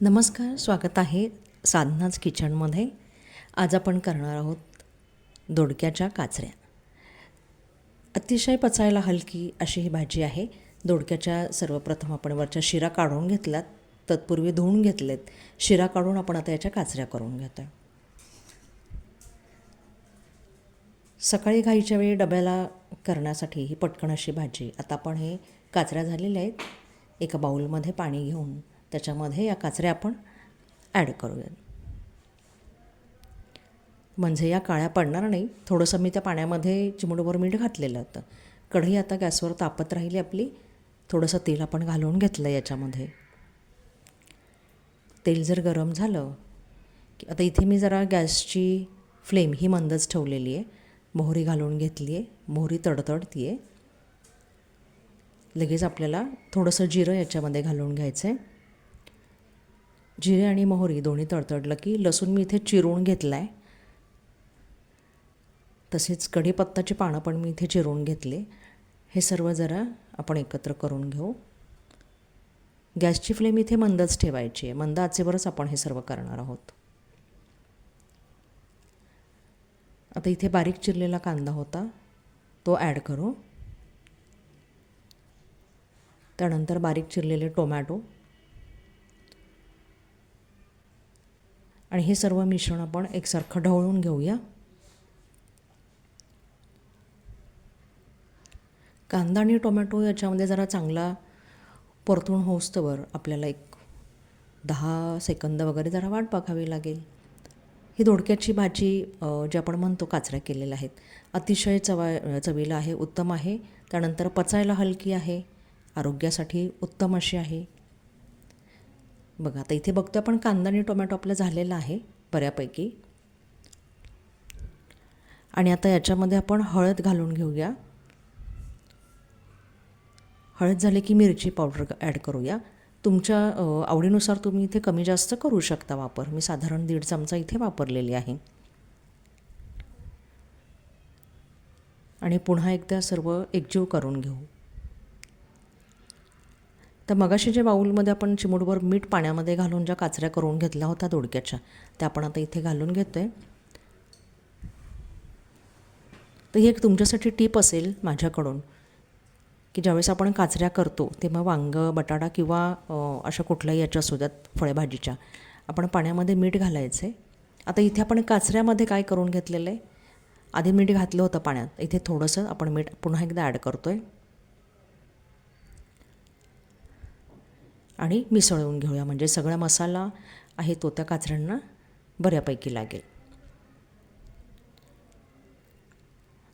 नमस्कार स्वागत आहे साधनाच किचनमध्ये. आज आपण करणार आहोत दोडक्याच्या काचऱ्या. अतिशय पचायला हलकी अशी ही भाजी आहे. दोडक्याच्या सर्वप्रथम आपण वरच्या शिरा काढून घेतल्यात तत्पूर्वी धुवून घेतलेत. शिरा काढून आपण आता याच्या काचऱ्या करून घेतो आहे सकाळी घाईच्या वेळी डब्याला करण्यासाठी ही पटकन अशी भाजी. आता आपण हे काचऱ्या झालेल्या आहेत. एका बाऊलमध्ये पाणी घेऊन त्याच्यामध्ये या काचऱ्या आपण ॲड करूयात. म्हणजे या काळ्या पडणार नाही. थोडंसं मी त्या पाण्यामध्ये चिमडोबर मीठ घातलेलं होतं. कढई आता गॅसवर तापत राहिली आपली. थोडंसं तेल आपण घालून घेतलं याच्यामध्ये. तेल जर गरम झालं की आता इथे मी जरा गॅसची फ्लेम ही मंदच ठेवलेली आहे. मोहरी घालून घेतली आहे. मोहरी तडतडती आहे लगेच आपल्याला थोडंसं जिरं याच्यामध्ये घालून घ्यायचं आहे जिरे आणि मोहरी दोन्ही तडतडलं की लसूण मी इथे चिरून घेतला आहे तसेच कढीपत्ताची पानं पण मी इथे चिरून घेतले. हे सर्व जरा आपण एकत्र करून घेऊ. गॅसची फ्लेम इथे मंदच ठेवायची आहे. मंद आचेवरच आपण हे सर्व करणार आहोत. आता इथे बारीक चिरलेला कांदा होता. तो ॲड करू. त्यानंतर बारीक चिरलेले टोमॅटो. आणि हे सर्व मिश्रण आपण एकसारखं ढवळून घेऊया. कांदा आणि टोमॅटो याच्यामध्ये जरा चांगला परतून होस्तवर आपल्याला एक दहा सेकंद वगैरे जरा वाट बघावी लागेल. ही दोडक्याची भाजी जी आपण म्हणतो काचऱ्या केलेल्या आहेत अतिशय चवा चवीला आहे उत्तम आहे. त्यानंतर पचायला हलकी आहे. आरोग्यासाठी उत्तम अशी आहे. बघा आता इथे बघतो आपण कांदा आणि टोमॅटो आपलं झालेला आहे बऱ्यापैकी. आणि आता याच्यामध्ये आपण हळद घालून घेऊया. हळद झाले की मिरची पावडर ॲड करूया. तुमच्या आवडीनुसार तुम्ही इथे कमी जास्त करू शकता वापर. मी साधारण दीड चमचा इथे वापरलेली आहे. आणि पुन्हा एकदा सर्व एकजीव करून घेऊ. तर मगाशी जे बाऊलमध्ये आपण चिमूटभर मीठ पाण्यामध्ये घालून ज्या काचऱ्या करून घेतल्या होत्या दोडक्याच्या त्या आपण आता इथे घालून घेतो आहे तर ही एक तुमच्यासाठी टीप असेल माझ्याकडून की ज्यावेळेस आपण काचऱ्या करतो तेव्हा वांगं बटाटा किंवा अशा कुठल्याही याच्या असू द्यात फळभाजीच्या आपण पाण्यामध्ये मीठ घालायचं. आहे आता इथे आपण काचऱ्यामध्ये काय करून घेतलेलं आहे? आधी मीठ घातलं होतं पाण्यात इथे थोडंसं आपण मीठ पुन्हा एकदा ॲड करतो आहे आणि मिसळून घेऊया. म्हणजे सगळा मसाला आहे तो त्या काचऱ्यांना बऱ्यापैकी लागेल.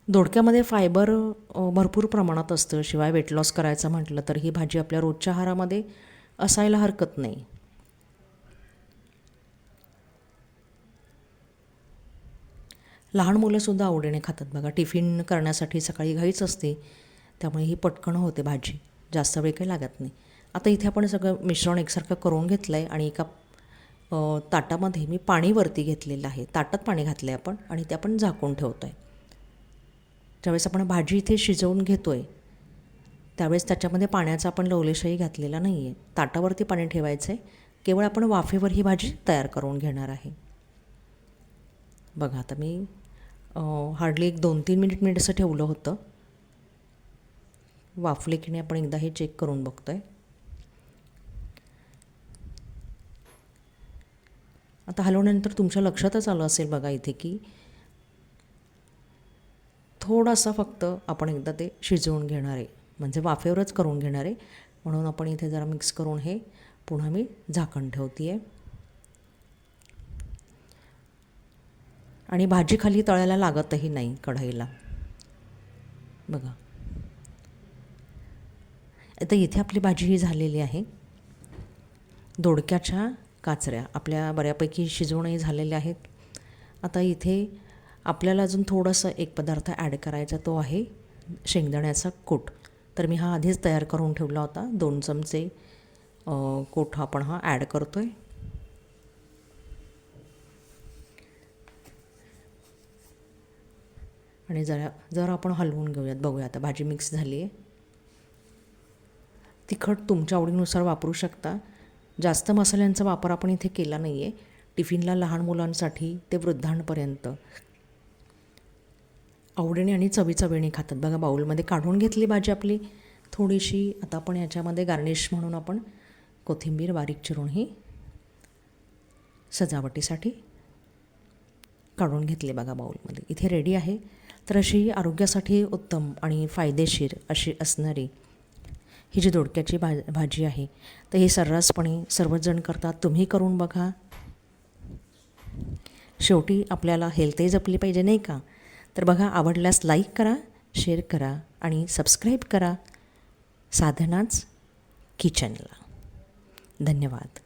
दोडक्यामध्ये फायबर भरपूर प्रमाणात असतं. शिवाय वेट लॉस करायचं म्हटलं तर ही भाजी आपल्या रोजच्या आहारामध्ये असायला हरकत नाही. लहान मुलंसुद्धा आवडीने खातात बघा. टिफिन करण्यासाठी सकाळी घाईच असते. त्यामुळे ही पटकन होते भाजी. जास्त वेळ काही लागत नाही. आता इथे आपण सगळं मिश्रण एकसारखं करून घेतलं आहे आणि एका ताटामध्ये मी पाणी वरती घेतलेलं आहे. ताटात पाणी घातलं आहे आपण आणि ते आपण झाकून ठेवतो आहे ज्यावेळेस आपण भाजी इथे शिजवून घेतो आहे त्यावेळेस त्याच्यामध्ये पाण्याचा आपण लवलेशाही घातलेला नाही आहे ताटावरती पाणी ठेवायचं आहे केवळ आपण वाफेवर ही भाजी तयार करून घेणार आहे. बघा आता मी हार्डली एक दोन तीन मिनिट मिनिट असं ठेवलं होतं. वाफले की नाही आपण एकदा हे चेक करून बघतो आहे आता हलवल्यानंतर तुमच्या लक्षातच आलं असेल बघा इथे की थोडासा फक्त आपण एकदा ते शिजवून घेणार आहे. म्हणजे वाफेवरच करून घेणार आहे. म्हणून आपण इथे जरा मिक्स करून हे पुन्हा मी झाकण ठेवते आहे आणि भाजी खाली तळायला लागतही नाही कढईला. बघा. आता इथे आपली भाजी ही झालेली आहे. दोडक्याच्या काचऱ्या आपल्या बऱ्यापैकी शिजवणही झालेल्या आहेत. आता इथे आपल्याला अजून थोडंसं एक पदार्थ ॲड करायचा तो आहे शेंगदाण्याचा कूट. तर मी हा आधीच तयार करून ठेवला होता. दोन चमचे कोठ आपण हा ॲड करतो आहे आणि जरा जर आपण हलवून घेऊयात. बघूया आता भाजी मिक्स झाली आहे तिखट तुमच्या आवडीनुसार वापरू शकता. जास्त मसाल्यांचा वापर आपण इथे केला नाही आहे टिफिनला लहान मुलांसाठी ते वृद्धांपर्यंत. आवडीने आणि चवीचवीने खातात. बघा बाऊलमध्ये काढून घेतली भाजी आपली थोडीशी. आता आपण याच्यामध्ये गार्निश म्हणून आपण कोथिंबीर बारीक चिरून ही सजावटीसाठी काढून घेतली बघा बाऊलमध्ये इथे रेडी आहे. तर अशी आरोग्यासाठी उत्तम आणि फायदेशीर अशी असणारी ही जी दोडक्याची भा भाजी आहे तर हे सर्रासपणे सर्वजण करतात. तुम्ही करून बघा. शेवटी आपल्याला हेल्थही जपली पाहिजे नाही का? तर बघा आवडल्यास लाईक करा शेअर करा आणि सबस्क्राईब करा. साधनाच किचनला. धन्यवाद.